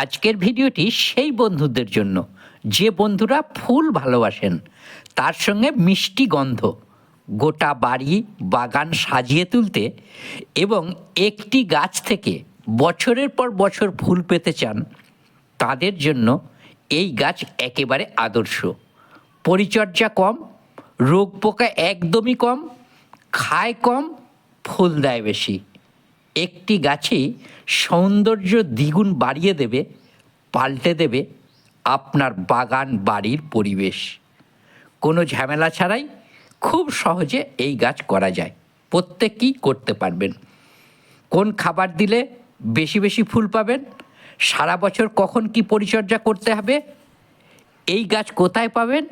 আজকের ভিডিওটি সেই বন্ধুদের জন্য। যে বন্ধুরা ফুল ভালোবাসেন, তার সঙ্গে মিষ্টি গন্ধ, গোটা বাড়ি, বাগান সাজিয়ে তুলতে এবং একটি গাছ থেকে বছরের পর বছর ফুল পেতে চান, তাদের জন্য এই গাছ একেবারে আদর্শ। পরিচর্যা কম, রোগ পোকা একদমই কম, খায় কম, ফুল দেয় বেশি। একটি গাছই সৌন্দর্য দ্বিগুণ বাড়িয়ে দেবে, পাল্টে দেবে আপনার বাগান বাড়ির পরিবেশ। কোনো ঝামেলা ছাড়াই খুব সহজে এই গাছ করা যায়। প্রত্যেকেই করতে পারবেন। কোন খাবার দিলে বেশি বেশি ফুল পাবেন? সারা বছর কখন কি পরিচর্যা করতে হবে? এই গাছ কোথায় পাবেন?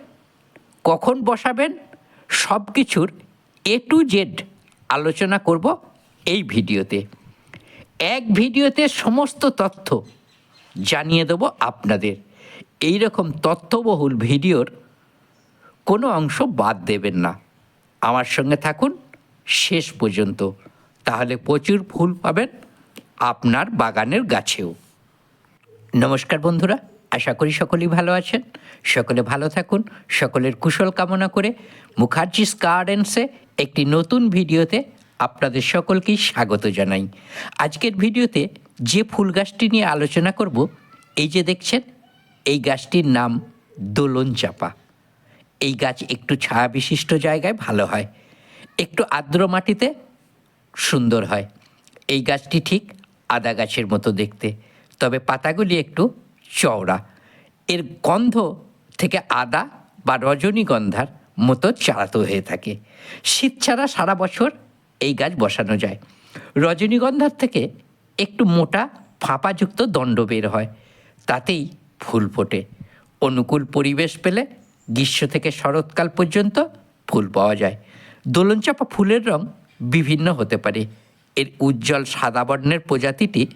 কখন বসাবেন? সব কিছুর এ টু জেড আলোচনা করব এই ভিডিওতে। এক ভিডিওতে সমস্ত তথ্য জানিয়ে দেব আপনাদের। এই রকম তথ্যবহুল ভিডিওর কোনো অংশ বাদ দেবেন না। আমার সঙ্গে থাকুন শেষ পর্যন্ত। তাহলে প্রচুর ফুল পাবেন আপনার বাগানের গাছেও। নমস্কার বন্ধুরা, আশা করি সকলেই ভালো আছেন। সকলে ভালো থাকুন, সকলের কুশল কামনা করে মুখার্জিস গার্ডেন্সে একটি নতুন ভিডিওতে আপনাদের সকলকেই স্বাগত জানাই। আজকের ভিডিওতে যে ফুল গাছটি নিয়ে আলোচনা করব, এই যে দেখছেন, এই গাছটির নাম দোলন চাপা। এই গাছ একটু ছায়া বিশিষ্ট জায়গায় ভালো হয়, একটু আর্দ্র মাটিতে সুন্দর হয়। এই গাছটি ঠিক আদা গাছের মতো দেখতে, তবে পাতাগুলি একটু চওড়া। এর গন্ধ থেকে আদা বা রজনীগন্ধার মতো চারাতো হয়ে থাকে। শীত ছাড়া সারা বছর এই গাছ বসানো যায়। রজনীগন্ধার থেকে একটু মোটা, ফাঁপাযুক্ত দণ্ড বের হয়। তাতেই ফুল ফোটে। অনুকূল পরিবেশ পেলে গ্রীষ্ম থেকে শরৎকাল পর্যন্ত ফুল পাওয়া যায়। দোলনচাপা ফুলের রং বিভিন্ন হতে পারে। এর উজ্জ্বল সাদা বর্ণের প্রজাতিটি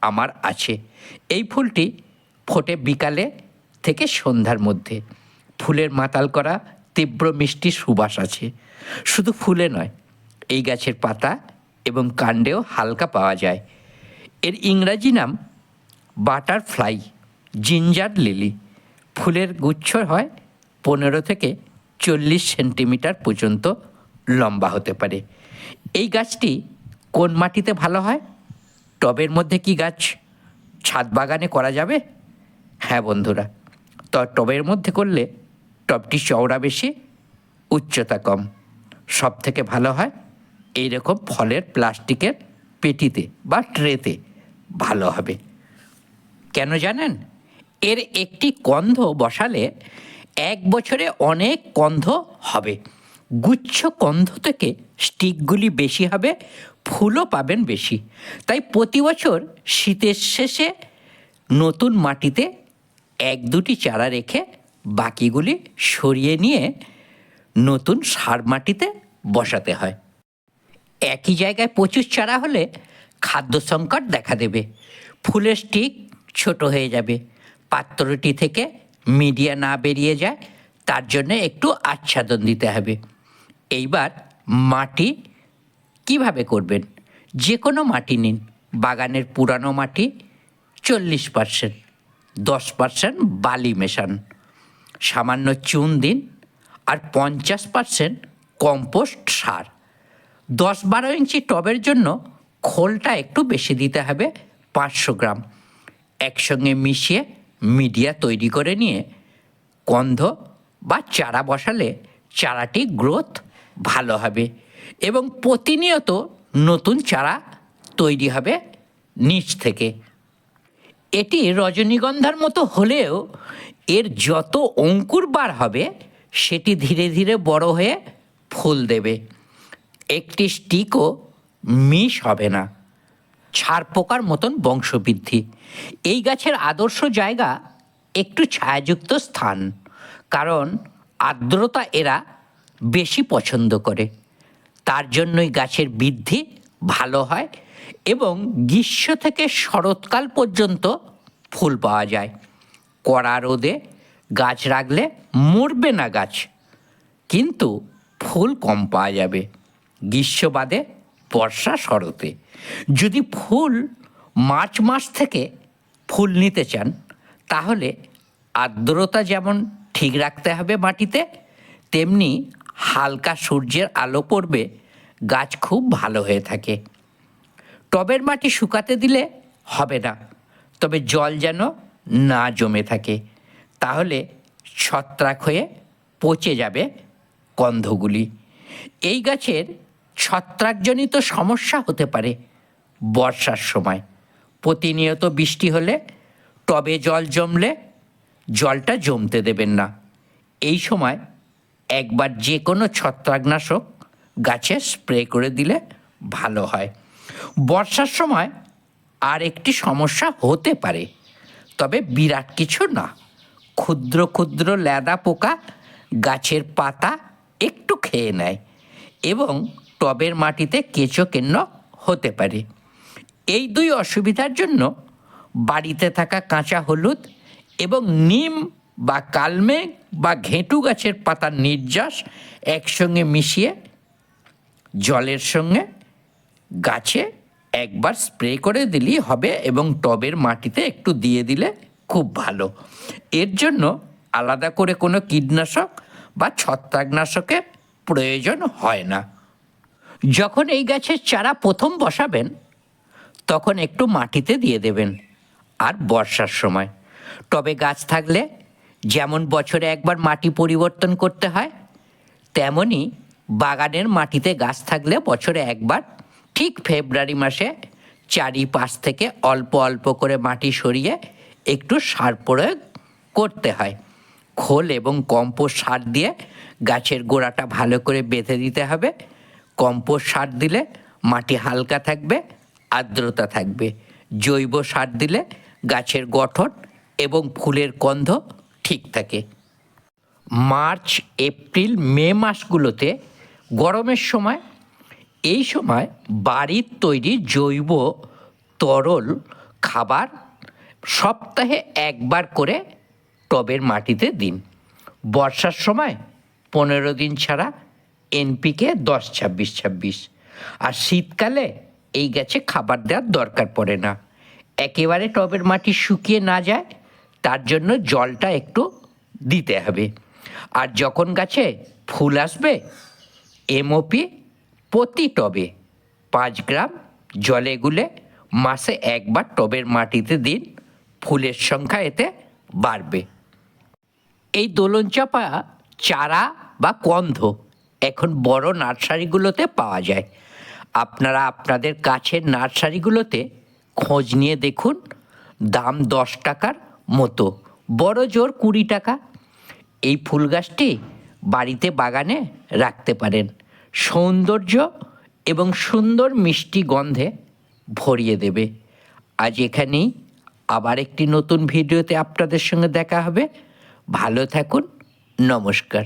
আমার আছে। এই ফুলটি ফোটে বিকালে থেকে সন্ধ্যার মধ্যে। ফুলের মাতাল করা তীব্র মিষ্টি সুবাস আছে। শুধু ফুলে নয় এই গাছের পাতা এবং কাণ্ডেও হালকা পাওয়া যায়। এর ইংরাজি নাম বাটারফ্লাই, জিঞ্জার লিলি। ফুলের গুচ্ছ হয় পনেরো থেকে চল্লিশ সেন্টিমিটার পর্যন্ত লম্বা হতে পারে। এই গাছটি কোন মাটিতে ভালো হয়? টবের মধ্যে কি গাছ? ছাদ বাগানে করা যাবে? হ্যাঁ বন্ধুরা, তো, টবের মধ্যে করলে টবটি চওড়া বেশি, উচ্চতা কম। সব থেকে ভালো হয় এই রকম ফলের প্লাস্টিকের পেটিতে বা ট্রেতে ভালো হবে। কেন জানেন? এর একটি কন্ধ বসালে এক বছরে অনেক কন্ধ হবে। গুচ্ছ কন্ধ থেকে স্টিকগুলি বেশি হবে, ফুলও পাবেন বেশি। তাই প্রতি বছর শীতের শেষে নতুন মাটিতে এক দুটি চারা রেখে বাকিগুলি সরিয়ে নিয়ে নতুন সার মাটিতে বসাতে হয়। একই জায়গায় প্রচুর চারা হলে খাদ্য সংকট দেখা দেবে। ফুলের স্টিক ছোট হয়ে যাবে। পাত্রটি থেকে মিডিয়া না বেরিয়ে যায়, তার জন্য একটু আচ্ছাদন দিতে হবে। এইবার মাটি কীভাবে করবেন? যে কোনো মাটি নিন। বাগানের পুরানো মাটি চল্লিশ পার্সেন্ট, দশ পার্সেন্ট বালি মেশান। সামান্য চুন দিন আর পঞ্চাশ পার্সেন্ট কম্পোস্ট সার। দশ বারো ইঞ্চি টবের জন্য খোলটা একটু বেশি দিতে হবে, পাঁচশো গ্রাম। একসঙ্গে মিশিয়ে মিডিয়া তৈরি করে নিয়ে কন্ধ বা চারা বসালে চারাটি গ্রোথ ভালো হবে এবং প্রতিনিয়ত নতুন চারা তৈরি হবে নিচ থেকে। এটি রজনীগন্ধার মতো হলেও এর যত অঙ্কুর বার হবে, সেটি ধীরে ধীরে বড় হয়ে ফুল দেবে। একটি স্টিকও মিস হবে না। ছাড় পোকার মতন বংশবৃদ্ধি। এই গাছের আদর্শ জায়গা একটু ছায়াযুক্ত স্থান, কারণ আর্দ্রতা এরা বেশি পছন্দ করে। তার জন্যই গাছের বৃদ্ধি ভালো হয় এবং গ্রীষ্ম থেকে শরৎকাল পর্যন্ত ফুল পাওয়া যায়। কড়া রোদে গাছ রাখলে মরবে না গাছ, কিন্তু ফুল কম পাওয়া যাবে। গ্রীষ্ম বাদে বর্ষা শরতে। যদি ফুল মার্চ মাস থেকে ফুল নিতে চান, তাহলে আর্দ্রতা যেমন ঠিক রাখতে হবে মাটিতে, তেমনি হালকা সূর্যের আলো পড়বে, গাছ খুব ভালো হয়ে থাকে। টবের মাটি শুকাতে দিলে হবে না, তবে জল যেন না জমে থাকে, তাহলে ছত্রাক হয়ে পচে যাবে গন্ধগুলি। এই গাছের ছত্রাকজনিত সমস্যা হতে পারে বর্ষার সময়। প্রতিনিয়ত বৃষ্টি হলে টবে জল জমলে জলটা জমতে দেবেন না। এই সময় একবার যে কোনো ছত্রাকনাশক গাছে স্প্রে করে দিলে ভালো হয়। বর্ষার সময় আর একটি সমস্যা হতে পারে, তবে বিরাট কিছু না। ক্ষুদ্র ক্ষুদ্র ল্যাদা পোকা গাছের পাতা একটু খেয়ে নেয় এবং টবের মাটিতে কেঁচো কেন্ন হতে পারে। এই দুই অসুবিধার জন্য বাড়িতে থাকা কাঁচা হলুদ এবং নিম বা কালমেঘ বা ঘেঁটু গাছের পাতার নির্যাস একসঙ্গে মিশিয়ে জলের সঙ্গে গাছে একবার স্প্রে করে দিলেই হবে এবং টবের মাটিতে একটু দিয়ে দিলে খুব ভালো। এর জন্য আলাদা করে কোনো কীটনাশক বা ছত্রাকনাশকের প্রয়োজন হয় না। যখন এই গাছের চারা প্রথম বসাবেন, তখন একটু মাটিতে দিয়ে দেবেন আর বর্ষার সময়। টবে গাছ থাকলে যেমন বছরে একবার মাটি পরিবর্তন করতে হয়, তেমনি বাগানের মাটিতে গাছ থাকলে বছরে একবার, ঠিক ফেব্রুয়ারি মাসে চারিপাশ থেকে অল্প অল্প করে মাটি সরিয়ে একটু সার প্রয়োগ করতে হয়। খোল এবং কম্পোস্ট সার দিয়ে গাছের গোড়াটা ভালো করে বেঁধে দিতে হবে। কম্পোস্ট সার দিলে মাটি হালকা থাকবে, আর্দ্রতা থাকবে। জৈব সার দিলে গাছের গঠন এবং ফুলের গন্ধ ঠিক থাকে। মার্চ, এপ্রিল, মে মাসগুলোতে গরমের সময়, এই সময় বাড়ির তৈরি জৈব তরল খাবার সপ্তাহে একবার করে টবের মাটিতে দিন। বর্ষার সময় পনেরো দিন ছাড়া এনপিকে দশ ছাব্বিশ ছাব্বিশ। আর শীতকালে এই গাছে খাবার দেওয়ার দরকার পড়ে না। একেবারে টবের মাটি শুকিয়ে না যায়, তার জন্য জলটা একটু দিতে হবে। আর যখন গাছে ফুল আসবে, এমওপি প্রতি টবে পাঁচ গ্রাম জলে গুলে মাসে একবার টবের মাটিতে দিন, ফুলের সংখ্যা এতে বাড়বে। এই দোলন চাপা চারা বা কন্ধ এখন বড় নার্সারিগুলোতে পাওয়া যায়। আপনারা আপনাদের কাছের নার্সারিগুলোতে খোঁজ নিয়ে দেখুন, দাম দশ টাকার মতো, বড় জোর কুড়ি টাকা। এই ফুল গাছটি বাড়িতে বাগানে রাখতে পারেন। সৌন্দর্য এবং সুন্দর মিষ্টি গন্ধে ভরিয়ে দেবে। আজ এখানেই আবার একটি নতুন ভিডিওতে আপনাদের সঙ্গে দেখা হবে। ভালো থাকুন, নমস্কার।